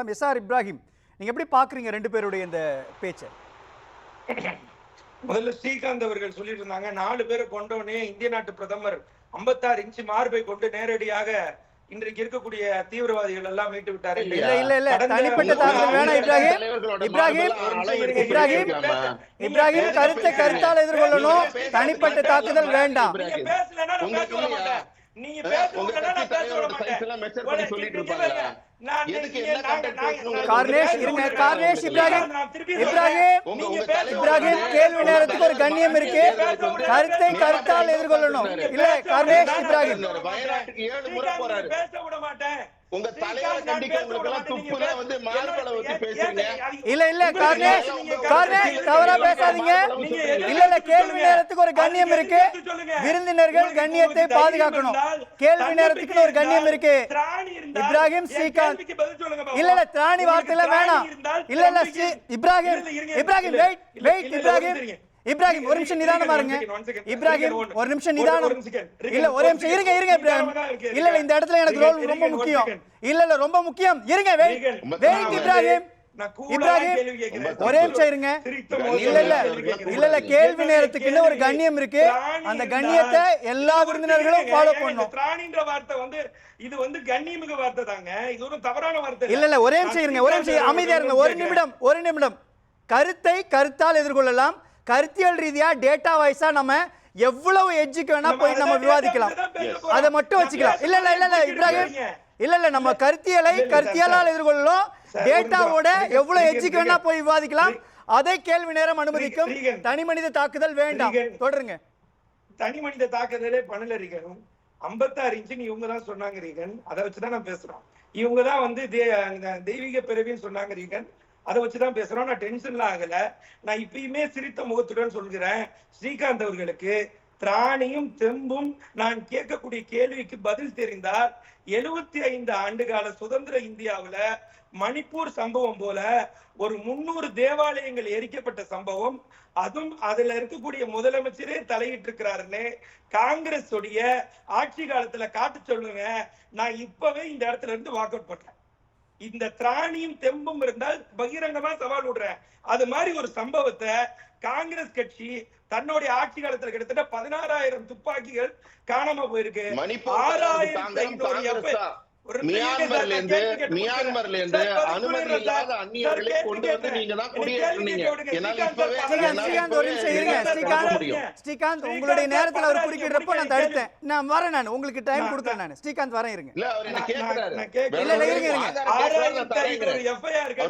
பேசலாம் S R Ibrahim நீங்க எப்படி பாக்குறீங்க ரெண்டு பேருடைய இந்த பேச்சை முதல்ல ஸ்ரீகாந்த் அவர்கள் சொல்லிட்டு இருந்தாங்க நாலு பேரை கொண்டவனே இந்திய நாட்டு பிரதமர் 56 இன்ச்சு மார்பை கொண்டு நேரடியாக இன்றைக்கு இருக்கக்கூடிய தீவிரவாதிகள் எல்லாம் மீட்டு விட்டாரு இல்ல இல்ல இல்ல தனிப்பட்ட தாக்குதல் வேணாம் இப்ராஹிம் இப்ராஹிம். இப்ராஹிம்? இப்ராஹிம் கருத்தை கருத்தால் எதிர்கொள்ளணும் தனிப்பட்ட தாக்குதல் வேண்டாம் நீங்க பேசலைன்னா நான் பேச? மாட்டேன். நீங்க அஹ், பேச உங்க விடலைன்னா கட்சி நான் பேச மாட்டேன். கார்னேஷ் இருங்க. கார்னேஷ் இப்ராஹிம் இப்ராஹிம் இப்ராஹிம். கேள்வி நேரத்துக்கு ஒரு கண்ணியம் இருக்கு கருத்தை கருத்தால் எதிர்கொள்ளணும் இல்ல கார்னேஷ் இப்ராஹிம் உங்க தலைவரை கண்டிக்க உங்களுக்கு எல்லாம் துப்புல வந்து மார்பளை வச்சு பேசுறீங்க? இல்ல இல்ல கார்னேஷ் கார்னேஷ் தவறா பேசாதீங்க. இல்ல இல்ல கேள்வி நேரத்துக்கு ஒரு கண்ணியம் இருக்கு. விருந்தினர்கள் கண்ணியத்தை பாதுகாக்கணும். கேள்வி நேரத்துக்கு ஒரு கண்ணியம் இருக்கு. இப்ராஹிம் ஸ்ரீகாந்த் இல்ல இல்ல திராணி வார்த்தையில வேணாம். இல்ல இல்ல ஸ்ரீ- இப்ராஹிம் இப்ராஹிம் வெயிட் வெயிட் இப்ராஹிம். இப்ராஹிம் ஒரு நிமிஷம் நிதானமா இருங்க இப்ராஹிம் ஒரு நிமிஷம் நிதானம். இல்ல ஒரு நிமிஷம் இருங்க இருங்க இப்ராஹிம். இல்ல இல்ல இந்த இடத்துல எனக்கு ரோல் ரொம்ப முக்கியம். இல்ல இல்ல ரொம்ப முக்கியம். இருங்க வெயிட் வெயிட் இப்ராஹிம். இப்ராஹிம் ஒரே நிமிஷம் இருங்க. இல்ல இல்ல இல்ல இல்ல கேள்வி நேரத்துக்குன்னு ஒரு கண்ணியம் இருக்கு. அந்த கண்ணியத்தை எல்லா விருந்தினர்களும் ஃபாலோ பண்ணணும். திராணின்ற வார்த்தை வந்து இது வந்து கண்ணியமிகு வார்த்தை தாங்க. இது ஒரு தவறான வார்த்தை இல்ல இல்ல ஒரே நிமிஷம் இருங்க ஒரே நிமிஷம் அமைதியா இருங்க. ஒரு நிமிடம் ஒரு நிமிடம். கருத்தை கருத்தால் எதிர்கொள்ளலாம். கருத்தியல் ரீதியா டேட்டா வைஸா நம்ம எவ்வளவு எட்ஜுக்கு வேணா போய் நம்ம விவாதிக்கலாம். அதை மட்டும் வச்சுக்கலாம். இல்ல இல்ல இல்ல இல்ல இப்ராஹிம். இல்ல இல்ல நம்ம கருத்தியலை கருத்தியலால் எதிர்கொள்ளலாம். டேட்டாவோட எவ்வளவு எட்ஜுக்கு வேணா போய் விவாதிக்கலாம். அதை கேள்வி நேரம் அனுமதிக்கும். தனி மனித தாக்குதல் வேண்டாம். தொடருங்க. தனி மனித தாக்குதலே பண்ணல ரீகன். ஐம்பத்தாறு இன்ச்சுன்னு இவங்க தான் சொன்னாங்க ரீகன். அதை வச்சுதான் நான் பேசுறோம். இவங்க தான் வந்து தெய்வீக பிறவின்னு சொன்னாங்க ரீகன். அதை வச்சுதான் பேசுறோம். நான் டென்ஷன்லாம் ஆகல. நான் இப்பயுமே சிரித்த முகத்துடன் சொல்கிறேன். ஸ்ரீகாந்த் அவர்களுக்கு திராணியும் தெம்பும் நான் கேட்கக்கூடிய கேள்விக்கு பதில் தெரிந்தால் எழுபத்தி ஐந்து ஆண்டு கால சுதந்திர இந்தியாவுல மணிப்பூர் சம்பவம் போல ஒரு முன்னூறு தேவாலயங்கள் எரிக்கப்பட்ட சம்பவம் அதுவும் அதுல இருக்கக்கூடிய முதலமைச்சரே தலையிட்டு இருக்கிறாருன்னு காங்கிரஸ் உடைய ஆட்சி காலத்துல காட்டு சொல்லுங்க நான் இப்பவே இந்த இடத்துல இருந்து வாக் அவுட் பண்றேன் இந்த திராணியும் தெம்பும் இருந்தால் பகிரங்கமா சவால் விடுறேன் அது மாதிரி ஒரு சம்பவத்தை காங்கிரஸ் கட்சி தன்னுடைய ஆட்சி காலத்துல கிட்டத்தட்ட பதினாறாயிரம் துப்பாக்கிகள் காணாம போயிருக்கு. ஆறாயிரத்தி ஐநூறு மியான்மர்ல இருந்து மியான்மர்ல. இருந்து அனுமதி இல்லாத. அந்நியர்களை கொண்டு வந்து நீங்க தான். குடியேற்றுனீங்க. என்னால. இப்பவே ஸ்ரீகாந்த், ஒரு நிமிஷம் இருங்க. ஸ்ரீகாந்த். ஸ்ரீகாந்த் உங்களுடைய நேரத்துல அவர் குறுக்கிடுறப்ப நான் தடுத்தேன். நான் வரேன் நான். உங்களுக்கு டைம் கொடுக்குறேன் நான் ஸ்ரீகாந்த் வரேன் இருங்க. இல்ல அவர் என்ன கேக்குறாரு. இல்ல, இல்ல, இருங்க, இருங்க. அவர்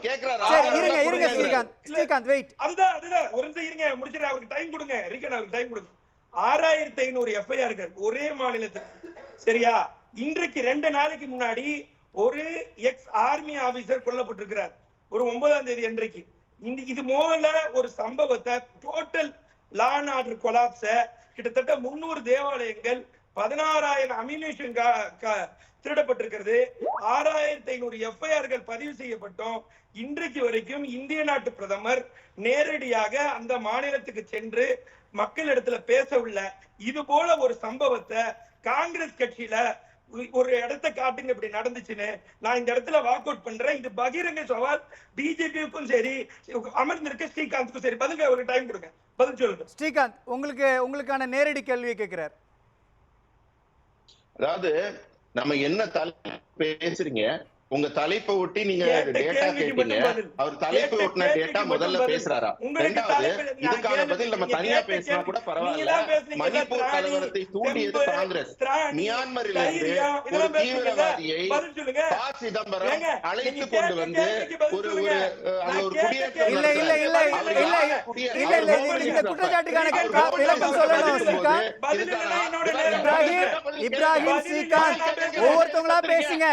கேக்குறாரு. சரி இருங்க இருங்க. ஸ்ரீகாந்த். ஸ்ரீகாந்த் வெயிட் அதுதான் அதுதான். ஒரு நிமிஷம் இருங்க. முடிச்சிட்டு அவருக்கு டைம் கொடுங்க. ரீகன் அவருக்கு டைம் கொடுங்க. ஆறாயிரத்தி ஐநூறு எஃப்ஐஆர்கள் ஒரே மாநிலத்தில் சரியா? இன்றைக்கு ரெண்டு நாளைக்கு முன்னாடி ஒரு எக்ஸ் ஆர்மி ஆபீசர் கொல்லப்பட்டிருக்கிறார். ஒரு ஒன்பதாம் தேதி அன்றைக்கு. இந்த இது போல ஒரு சம்பவத்தை total law and order collapse கிட்டத்தட்ட முன்னூறு தேவாலயங்கள் பதினாறாயிரம் அமினேஷன் திருடப்பட்டிருக்கிறது. ஆறாயிரத்தி ஐநூறு எஃப்ஐஆர்கள் பதிவு செய்யப்பட்டோம். இன்றைக்கு வரைக்கும் இந்திய நாட்டு பிரதமர் நேரடியாக அந்த மாநிலத்துக்கு சென்று மக்களிடத்துல பேசவில்லை இது போல ஒரு சம்பவத்தை காங்கிரஸ் கட்சியில ஒரு இடத்தை காட்டுங்க இப்படி நடந்துச்சுன்னு நான் இந்த இடத்துல வாக் அவுட் பண்றேன். இது பகிரங்க சவால். பிஜேபிக்கும் சரி அமர்ந்திருக்க ஸ்ரீகாந்த்க்கும் சரி. பதில் அவருக்கு டைம் கொடுங்க. பதில் சொல்லுங்க. ஸ்ரீகாந்த் உங்களுக்கு உங்களுக்கான நேரடி கேள்வியை கேட்கிறார். அதாவது நம்ம என்ன தலைப்பு பேசுறீங்க? உங்க தலைப்பை ஒட்டி நீங்க டேட்டா கேட்டீங்க. அவர் தலைப்பு ஒட்டின டேட்டா முதல்ல. பேசுறாரா ரெண்டாவது இதுக்கான பதில் நம்ம தனியா பேசினா கூட பரவாயில்ல மணிப்பூர் கலவரத்தை தூண்டியது காங்கிரஸ் மியான்மரில் இருந்து ஒரு? தீவிரவாதியை. ப சிதம்பரம் அழைத்து கொண்டு வந்து ஒரு. ஒரு அங்க ஒரு குடியேற்றம் இப்ராஹிம் ஸ்ரீகாந்த் ஒவ்வொருத்தவங்களா பேசுங்க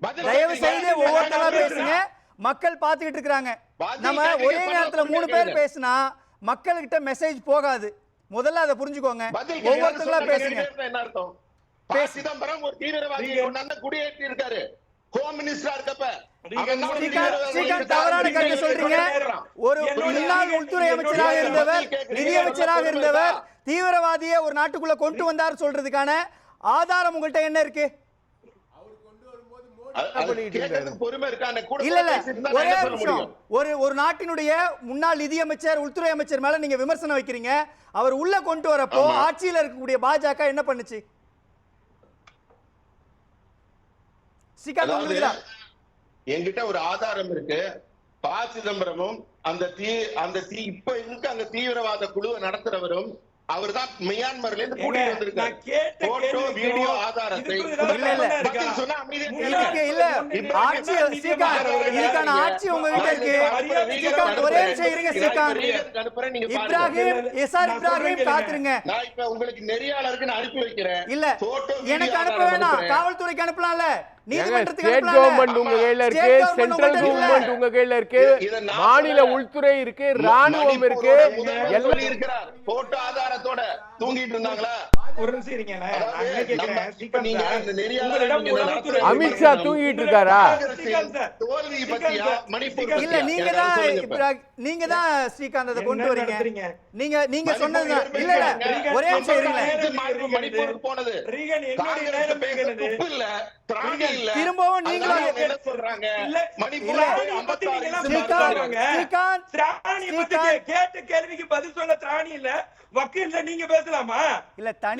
தயவு. செய்து ஒவ்வொருத்தவங்களா பேசுங்க. மக்கள் பார்த்துக்கிட்டு இருக்காங்க பதில் நம்ம ஒரே நேரத்துல மூணு பேர். பேசினா மக்கள்கிட்ட மெசேஜ் போகாது. முதல்ல அதை புரிஞ்சுக்கோங்க. கேட்க பேசுங்க. என்ன அர்த்தம். சிதம்பரம் ஒரு கொண்டாந்து குடியேற்றி இருக்காரு. ஹோம் மினிஸ்டரா இருக்கப்ப. தீவிரவாதி. தவறான கருத்தை சொல்றீங்க. ஒரு முன்னாள் உள்துறை அமைச்சராக இருந்தவர் கேட்க- நிதி நீங்க அமைச்சராக சொல்றது இருந்தவர். தீவிரவாதியை ஒரு நாட்டுக்குள்ள கொண்டு வந்தார் சொல்றதுக்கான ஆதாரம் உங்கள்கிட்ட என்ன இருக்கு அது- அது பண்ணிட்டு இருக்காரு? கேட்கறதுக்கு பொறுமை இருக்கா அந்த கூட இல்ல இல்ல பேசிட்டு இருந்தா நான் ஒரே நாட்டினுடைய முன்னாள் நிதியமைச்சர் உள்துறை அமைச்சர் மேல நீங்க விமர்சனம் வைக்கிறீங்க. அவர் உள்ள கொண்டு வரப்போ. ஆட்சியில இருக்கக்கூடிய பாஜக என்ன பண்ணுச்சு. என்கிட்ட ஒரு ஆதாரம் இருக்கு. ப சிதம்பரமும் அந்த தீ அந்த தீ இப்ப இருக்க அந்த தீவிரவாத குழுவை நடத்துறவரும் அவர்தான் மியான்மர்ல இருந்து கூட்டிட்டு வந்திருக்காரு. போட்டோ வீடியோ ஆதாரத்தை இல்ல, சொன்னா ஆட்சி ஸ்ரீகாந்த். இதுக்கான ஆட்சி உங்க கிட்ட இருக்கு. ஸ்ரீகாந்த் ஒரே நிமிஷம் இருங்க ஸ்ரீகாந்த். அனுப்புறேன் நீங்க பாருங்க. இப்ராஹிம் எஸ் ஆர் நான் இப்ராஹிம் சொல்றேன் காத்துருங்க. நான் இப்ப உங்களுக்கு நெறியாளருக்கு நான் அனுப்பி வைக்கிறேன். இல்ல எனக்கு அனுப்ப வேணாம். காவல்துறைக்கு அனுப்பலாம்ல. ஸ்டேட் கவர்மெண்ட் உங்க கையில இருக்கு சென்ட்ரல். கவர்மெண்ட் உங்க கையில இருக்கு மாநில. உள்துறை இருக்கு ராணுவம் இருக்கு எல்லாம் இருக்கிறார் போட்டோ ஆதாரத்தோட தூங்கிட்டு இருந்தாங்களா அமித்ஷா தூங்கிட்டு இருக்காரா ஸ்ரீகாந்த் சார், தோல்வி பத்தியா? மணிப்பூர் இல்ல? நீங்க தான் நீங்க தான் ஸ்ரீகாந்த் அதை கொண்டு வரீங்க? நீங்க நீங்க எப்படி இல்ல? ஒரே நிமிஷம் போனது. திரும்பவும் நீங்களும் சொல்றாங்க? கேட்ட கேள்விக்கு பதில் சொல்ல திராணி இல்ல. வக்கீல்ல நீங்க பேசலாமா? இல்ல இல்ல,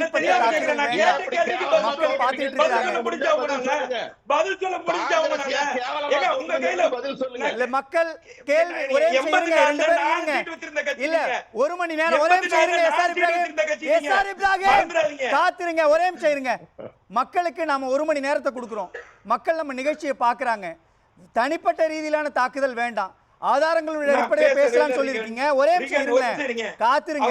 மக்கள் கேள்வி ஒரே இல்ல. ஒரு மணி நேரம் ஒரே. காத்துருங்க ஒரே நிமிஷம் இருங்க. மக்களுக்கு நாம ஒரு மணி நேரத்தை கொடுக்குறோம். மக்கள் நம்ம நிகழ்ச்சியை பார்க்கறாங்க. தனிப்பட்ட ரீதியிலான தாக்குதல் வேண்டாம். ஆதாரங்களுடைய அடிப்படையில் பேசலாம்னு சொல்லியிருக்கீங்க. ரீகன். ஒரே நிமிஷம் ரீகன், ஒரு நிமிஷம் இருங்களேன் இருங்க. காத்துருங்க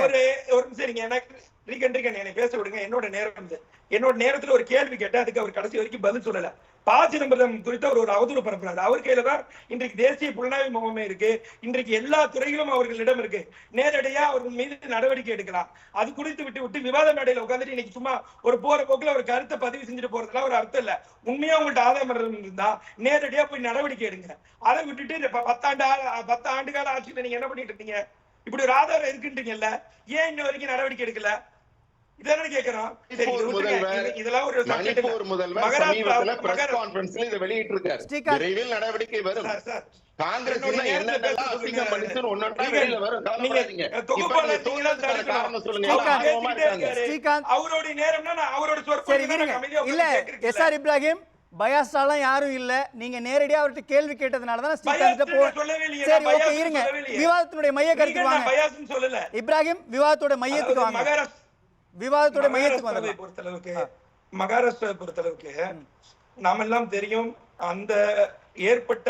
அவரு என்னை பேச விடுங்க. என்னோட நேரம் இது. என்னோட நேரத்துல ஒரு கேள்வி கேட்டேன் அதுக்கு அவர் கடைசி வரைக்கும் பதில் சொல்லல. பா சிதம்பரம் குறித்து அவர் ஒரு அவதூறு பரப்புறாரு. அவர் கையில தான் இன்றைக்கு தேசிய புலனாய்வு முகமே இருக்கு. இன்றைக்கு எல்லா துறைகளும் அவர்களிடம் இருக்கு. நேரடியா அவர்கள் மீது நடவடிக்கை எடுக்கலாம். அது குறித்து விட்டு விட்டு விவாத மேடையில உட்காந்துட்டு இன்னைக்கு சும்மா ஒரு போற போக்குல ஒரு கருத்தை பதிவு செஞ்சுட்டு போறதுல ஒரு அர்த்தம் இல்ல. உண்மையா உங்கள்ட்ட ஆதாரம் இருந்தா நேரடியா போய் நடவடிக்கை எடுங்க. அதை விட்டுட்டு பத்தாண்டு பத்து ஆண்டு கால ஆட்சியில நீங்க என்ன பண்ணிட்டு இருக்கீங்க? இப்படி ஒரு ஆதாரம் இருக்குன்றீங்கல்ல. ஏன் இன்ன வரைக்கும் நடவடிக்கை எடுக்கல? இதானே கேக்குறோம்? இதெல்லாம் ஒரு இல்ல. மணிப்பூர் முதல்வர் சமீபத்துல பிரஸ் கான்பரன்ஸ்ல இதை. விரைவில் நடவடிக்கை வரும். காங்கிரஸ் என்னென்னலாம் அசிங்கம். பண்ணிச்சுன்னு ஒன்னொன்றா வெளியில வரும். கவலைப்படாதீங்க. காரணம் சொல்லுங்க. ஸ்ரீகாந்த். நேரம்னா நான் அவரோட சொற்பொழிவு எஸ் ஆர் இப்ராஹிம் பயாஸ்டாலாம் யாரும் இல்ல. நீங்க நேரடியா அவர்கிட்ட கேள்வி கேட்டதுனால தான் ஸ்ரீகாந்த் போ சரி ஓகே இருங்க. விவாதத்தினுடைய மைய நான் வாங்க. இப்ராஹிம் விவாதத்தோட மையத்துக்கு வாங்க. விவாதத்தோட மையத்துக்கு வாங்க பொறுத்தளவுக்கு மகாராஷ்டிராவை பொறுத்தளவுக்கு நாமெல்லாம் தெரியும் அந்த ஏற்பட்ட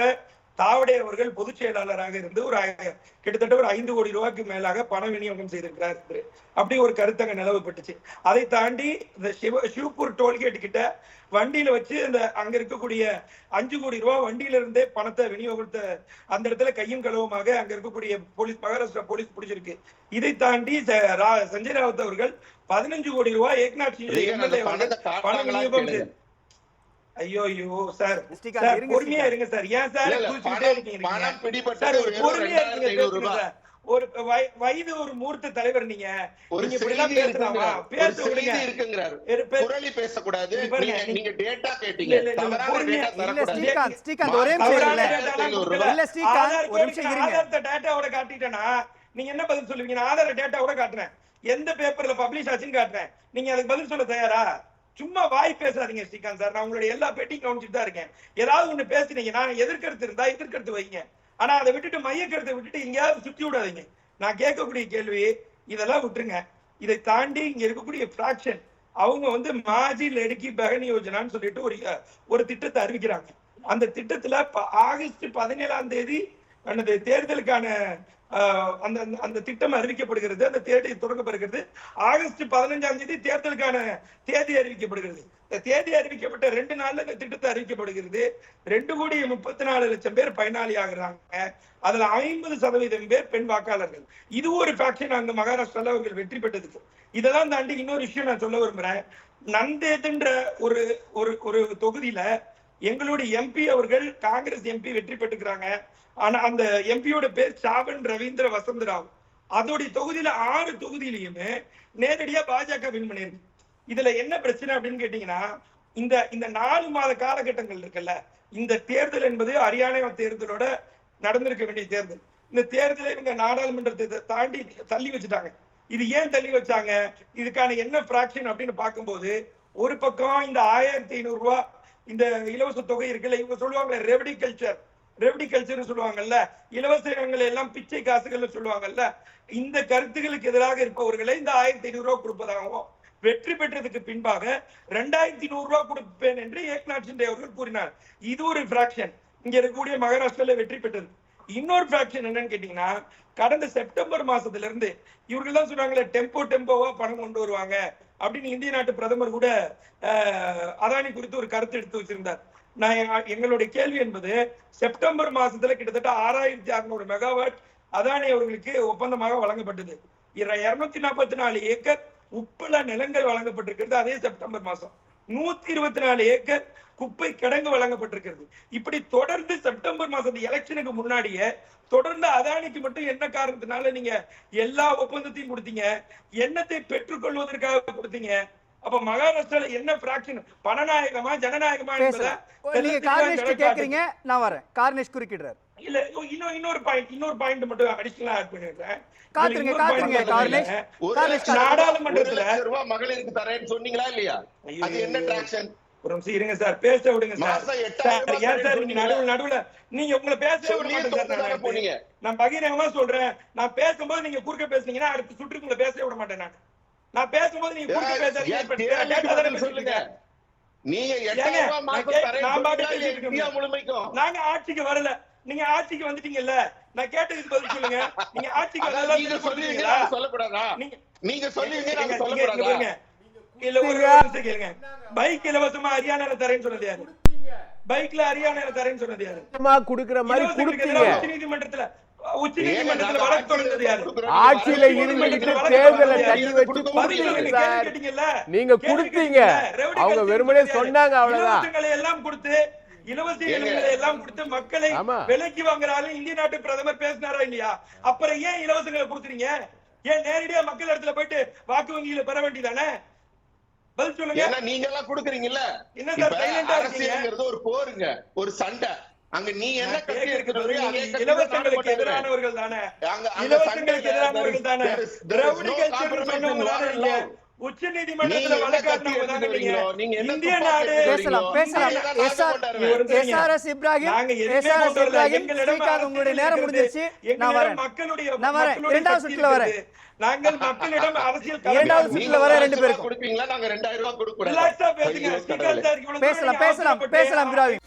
தாவடே அவர்கள் பொதுச் செயலாளராக இருந்து ஒரு கிட்டத்தட்ட ஒரு ஐந்து கோடி ரூபாய்க்கு மேலாக பண விநியோகம் செய்திருக்கிறார் என்று அப்படி ஒரு கருத்து அங்க நிலவப்பட்டுச்சு. அதை தாண்டி இந்த சிவ சிவப்பூர் டோல்கேட் கிட்ட வண்டியில வச்சு அந்த அங்க இருக்கக்கூடிய அஞ்சு கோடி ரூபாய் வண்டியில இருந்தே பணத்தை விநியோகித்த அந்த இடத்துல கையும் களவுமாக அங்க இருக்கக்கூடிய போலீஸ் மகாராஷ்டிரா போலீஸ் பிடிச்சிருக்கு. இதை தாண்டி சஞ்சய் ராவத் அவர்கள் பதினஞ்சு கோடி ரூபாய் ஏக்நாத் சிங் ரீகன், அந்த எம்எல்ஏ அவர்கள் பணத்தை பண காட்டாங்களா விநியோகம் ஐயோ ஐயோ சார் சார் இருங்க பொறுமையா. இருங்க சார். ஏன் சார் பணம் பணம் பொறுமையா இருக்கீங்க 2500 பேசுங்க ரூபாய். சார். ஒரு வய- வயது ஒரு மூர்த்த தலைவர் நீங்க. நீங்க இப்படி எல்லாம் பேசலாமா பேச விடுங்க. இருக்குங்கிறார். பேசக்கூடாது. நீங்க டேட்டா கேட்டீங்க. இல்ல, ஸ்ரீகாந்த் ஸ்ரீகாந்த் ஒரே நிமிஷம் இல்ல. இல்ல, ஸ்ரீகாந்த், ஒரு நிமிஷம் இருங்க. ஆதாரத்தை டேட்டாவோட காட்டிட்டேன்னா நீங்க என்ன பதில் சொல்லுவீங்க? நான் ஆதார டேட்டாவோட காட்டுறேன். எந்த பேப்பர்ல பப்ளிஷ் ஆச்சுன்னு காட்டுறேன். நீங்க அதுக்கு பதில் சொல்ல தயாரா? சும்மா வாய் பேசாதீங்க ஸ்ரீகாந்த் சார். நான் உங்களுடைய எல்லா பெட்டியும் கவனிச்சுட்டு தான் இருக்கேன். ஏதாவது ஒண்ணு பேசுனீங்க நான் எதிர்கருத்து இருந்தா எதிர்கருத்து வைங்க. ஆனா அதை விட்டுட்டு மையக்கருத்தை விட்டுட்டு எங்கேயாவது சுத்தி விடாதீங்க. நான் கேட்கக்கூடிய கேள்வி இதெல்லாம் விட்டுருங்க. இதை தாண்டி இங்க இருக்கக்கூடிய பிராக்ஷன் அவங்க வந்து மாஜி லெடுக்கி பகன் யோஜனான்னு சொல்லிட்டு ஒரு ஒரு திட்டத்தை அறிவிக்கிறாங்க. அந்த திட்டத்துல ப- ஆகஸ்ட் பதினேழாம் தேதி அந்த தேர்தலுக்கான அந்த அந்த- அந்த திட்டம் அறிவிக்கப்படுகிறது. அந்த தேதி தொடங்கப்படுகிறது. ஆகஸ்ட் பதினஞ்சாம் தேதி தேர்தலுக்கான தேதி அறிவிக்கப்படுகிறது. இந்த தேதி அறிவிக்கப்பட்ட ரெண்டு நாள்ல இந்த திட்டத்தை அறிவிக்கப்படுகிறது. ரெண்டு கோடி முப்பத்தி நாலு லட்சம் பேர் பயனாளி ஆகுறாங்க. அதுல ஐம்பது சதவீதம் பேர் பெண் வாக்காளர்கள். இது ஒரு ஃபேக்ஷன் அந்த மகாராஷ்டிரால அவர்கள் வெற்றி பெற்றதுக்கு. இதெல்லாம் தாண்டி இன்னொரு விஷயம் நான் சொல்ல விரும்புறேன். நந்தேதுன்ற ஒரு ஒரு ஒரு தொகுதியில எங்களுடைய எம்பி அவர்கள் காங்கிரஸ் எம்பி வெற்றி பெற்றுக்கிறாங்க. ஆனா அந்த எம்பியோட பேர் சாவன் ரவீந்திர வசந்தராவ். அதோடைய தொகுதியில ஆறு தொகுதியிலையுமே நேரடியா பாஜக வின் பண்ணிருக்கு இதுல என்ன பிரச்சனை அப்படின்னு கேட்டீங்கன்னா இந்த இந்த நாலு மாத காலகட்டங்கள் இருக்குல்ல இந்த தேர்தல் என்பது ஹரியானா தேர்தலோட நடந்திருக்க வேண்டிய தேர்தல். இந்த தேர்தலை இவங்க நாடாளுமன்றத்தை தாண்டி தள்ளி வச்சுட்டாங்க. இது ஏன் தள்ளி வச்சாங்க? இதுக்கான என்ன பிராக்ஷன் அப்படின்னு பார்க்கும்போது ஒரு பக்கம் இந்த ஆயிரத்தி ஐநூறு ரூபாய் இந்த இலவச தொகை இருக்குல்ல இவங்க சொல்லுவாங்கல்ல ரெவடி கல்ச்சர் ரெவடி கல்ச்சர்னு சொல்லுவாங்கல்ல இலவசங்களை எல்லாம் பிச்சை காசுகள்னு சொல்லுவாங்கல்ல இந்த கருத்துகளுக்கு எதிராக இருப்பவர்களை இந்த ஆயிரத்தி ஐநூறு ரூபாய் கொடுப்பதாகவும் வெற்றி பெற்றதுக்கு பின்பாக ரெண்டாயிரத்தி நூறு ரூபாய் கொடுப்பேன் என்று ஏக்நாத் சிண்டே அவர்கள் கூறினார். இது ஒரு பிராக்ஷன் இங்க இருக்கக்கூடிய மகாராஷ்டிரால வெற்றி பெற்றது. இன்னொரு பிராக்ஷன் என்னன்னு கேட்டீங்கன்னா கடந்த செப்டம்பர் மாசத்துல இருந்து இவர்கள் தான் சொன்னாங்களே டெம்போ டெம்போவா பணம் கொண்டு வருவாங்க. அப்படின்னு இந்திய நாட்டு பிரதமர் கூட அஹ், அதானி குறித்து ஒரு கருத்து எடுத்து வச்சிருந்தார். நான் எங்களுடைய கேள்வி என்பது செப்டம்பர் மாசத்துல கிட்டத்தட்ட ஆறாயிரத்தி அறுநூறு மெகாவாட் அதானி அவர்களுக்கு ஒப்பந்தமாக வழங்கப்பட்டது. இருநூத்தி நாற்பத்தி நாலு ஏக்கர் உப்புல நிலங்கள் வழங்கப்பட்டிருக்கிறது அதே செப்டம்பர் மாசம். நூத்தி இருபத்தி நாலு ஏக்கர் குப்பை கிடங்கு வழங்கப்பட்டிருக்கிறது. இப்படி தொடர்ந்து செப்டம்பர் மாசத்து எலெக்ஷனுக்கு முன்னாடியே தொடர்ந்து அதானிக்கு மட்டும் என்ன காரணத்தினால நீங்க எல்லா ஒப்பந்தத்தையும் கொடுத்தீங்க? எண்ணத்தை பெற்றுக்கொள்வதற்காக கொடுத்தீங்க? அப்ப மகாராஷ்டிரால என்ன பிராக்ஷன் பணநாயகமா ஜனநாயகமா என்பதை கேக்குறீங்க நான் வரேன். கார்னிஷ் குறுக்கிடுறாரு. இல்ல இன்னும் இன்னொரு பாயிண்ட் இன்னொரு பாயிண்ட் மட்டும் அடிஷனலா ஆட் பண்ணிடுறேன். காத்துருங்க காத்துருங்க காத்துருங்க. ஒரு நாடாளுமன்றத்துல ரூபாய் மகளிருக்கு தரேன்னு சொன்னீங்களா இல்லையா? ஐயோ, அது என்ன டிராக்ஷன் ஒரு நிமிஷம் இருங்க சார் பேச விடுங்க சார். ஏன் நீங்க. நடுவுல நடுவுல நீங்க உங்களை பேசவே விட போனீங்க. நான் பகிரங்கமா சொல்றேன். நான் பேசும்போது நீங்க குறுக்க பேசுனீங்கன்னா அடுத்த சுற்றுக்கு உங்களை பேசவே விட மாட்டேன் நான். நான் பேசும்போது நீங்க குறுக்க பேசாதீங்க சொல்லுங்க. நீங்க நான் பாட்டு. முழுமைக்கும்? நாங்க ஆட்சிக்கு வரல. நீங்க ஆட்சிக்கு வந்துட்டீங்கல்ல? நான் கேட்டதுக்கு பதில் சொல்லுங்க. நீங்க ஆட்சிக்கு வரல நீங்க நாங்க சொல்லக்கூடாதா? நீங்க நீங்க சொல்லுவீங்க நீங்க- சொல்லக்கூடாதா. இல்ல ஒரு நிமிஷம் கேளுங்க. பைக் இலவசமா ஹரியானால தரேன்னு சொன்னது யாரு? பைக்ல ஹரியானால தரேன்னு சொன்னது யாரு? சும்மா குடுக்கிற மாதிரி இலவசங்களுக்கு கொடுத்தீங்க. எதிராக உச்சநீதிமன்றத்துல உச்சநீதிமன்றத்துல வழக்கு தொடர்ந்தது யாரு? ஆட்சியில இருந்துகிட்டு தேர்தலை தள்ளி வச்சு கொடுத்தீங்க? நீங்க கொடுத்தீங்க. அவங்க வெறுமனே? சொன்னாங்க, அவ்வளவுதான். எல்லாம் கொடுத்து இலவச இலவசங்களை எல்லாம் கொடுத்து மக்களை. விலைக்கு வாங்குறாலும் இந்திய நாட்டு பிரதமர் பேசினாரா இல்லையா? அப்புறம் ஏன் இலவசங்களை கொடுக்குறீங்க? ஏன் நேரடியா மக்கள் இடத்துல போயிட்டு வாக்கு வங்கியில பெற வேண்டியதானே? பதில் சொல்லுங்க. நீங்க எல்லாம் குடுக்குறீங்கல்ல. என்ன சார் ஆ இருக்கீங்க? ஒரு போருங்க ஒரு சண்டை. அங்க நீ என்ன கட்சி இருக்கிறது? கட்சி இலவசங்களுக்கு. எதிரானவர்கள் தானே? இலவசங்களுக்கு எதிரானவர்கள் தானே? திராவிட கட்சின்னு உச்ச நீதிமன்றத்துல இந்திய நாடு பேசலாம் பேசலாம். SRS Ibrahim SRS. இப்ராஹிம் எங்களிடம் ஸ்ரீகாந்த் உங்களுடைய நேரம். முடிஞ்சிருச்சு நான் வரேன் மக்களுடைய நான் வரேன். இரண்டாவது சுற்றுல வரேன். நாங்கள் மக்களிடம் அரசியல் இரண்டாவது. சுற்றுல வர ரெண்டு பேருக்கும். கொடுப்பீங்களா நாங்க ரெண்டாயிரம் ரூபாய் கொடுக்க ரிலாக்ஸா பேசுங்க ஐயோ, ஸ்ரீகாந்த் கடவுளே. சார் இவ்வளவு பேசலாம் பேசலாம் பேசலாம் இப்ராஹிம்